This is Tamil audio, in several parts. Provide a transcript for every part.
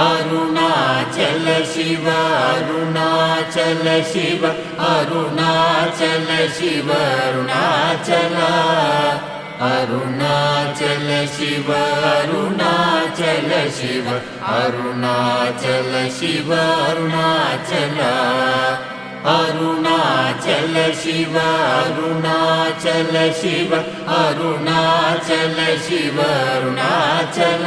அருணாச்சல சிவ அருணாச்சல சிவ அருணாச்சல சிவ அருணாச்சல. அருணாச்சல சிவ அருணாச்சல சிவ அருணாச்சல சிவ அருணாச்சல. அருணாச்சல சிவ அருணாச்சல சிவ அருணாச்சல சிவ அருணாச்சல.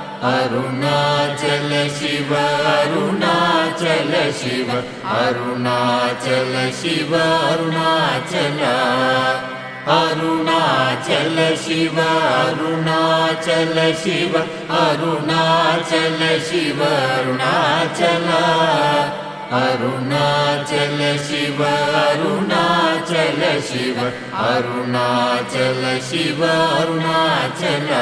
अरुणाचल शिव अरुणाचल शिव अरुणाचल शिव अरुणाचल अरुणाचल शिव अरुणाचल शिव अरुणाचल शिव अरुणाचल अरुणाचल शिव अरुणाचल शिव अरुणाचल शिव शिवारुणाचना